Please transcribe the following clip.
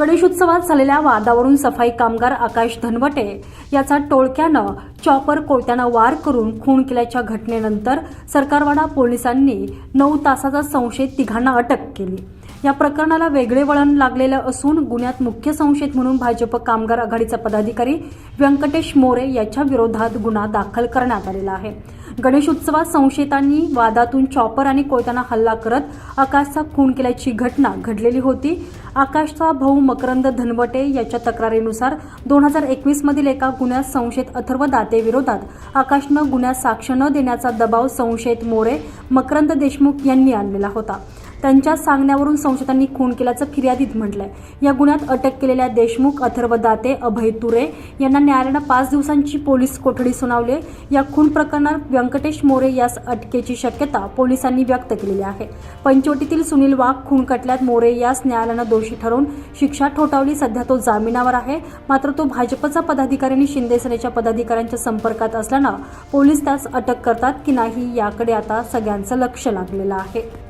गणेशोत्सवात झालेल्या वादावरून सफाई कामगार आकाश धनवटे याचा टोळक्यानं चॉपर कोळत्यानं वार करून खून केल्याच्या घटनेनंतर सरकारवाडा पोलिसांनी नऊ तासाचा संशयित तिघांना अटक केली. या प्रकरणाला वेगळे वळण लागलेलं असून गुन्ह्यात मुख्य संशयित म्हणून भाजप कामगार आघाडीचा पदाधिकारी व्यंकटेश मोरे याच्या विरोधात गुन्हा दाखल करण्यात आलेला आहे. गणेशोत्सवात संशयितांनी वादातून चॉपर आणि कोयताना हल्ला करत आकाशचा खून केल्याची घटना घडलेली होती. आकाशचा भाऊ मकरंद धनवटे याच्या तक्रारीनुसार दोन हजार एकवीस मधील एका गुन्ह्यात संशयित अथर्व दाते विरोधात आकाशनं गुन्ह्यात साक्ष न देण्याचा दबाव संशयित मोरे मकरंद देशमुख यांनी आणलेला होता. त्यांच्या सांगण्यावरून संशयितांनी खून केल्याचं फिर्यादीत म्हटलंय. या गुन्ह्यात अटक केलेल्या देशमुख अथर्व दाते अभय तुरे यांना न्यायालयानं पाच दिवसांची पोलीस कोठडी सुनावली या खून प्रकरणात व्यंकटेश मोरे यास अटकेची शक्यता पोलिसांनी व्यक्त केलेली आहे. पंचवटीतील सुनील वाघ खून खटल्यात मोरे यास न्यायालयानं दोषी ठरवून शिक्षा ठोठावली. सध्या तो जामिनावर आहे. मात्र तो भाजपचा पदाधिकारी आणि शिंदे सेनेच्या पदाधिकाऱ्यांच्या संपर्कात असल्यानं पोलीस त्यास अटक करतात की नाही याकडे आता सगळ्यांचं लक्ष लागलेलं आहे.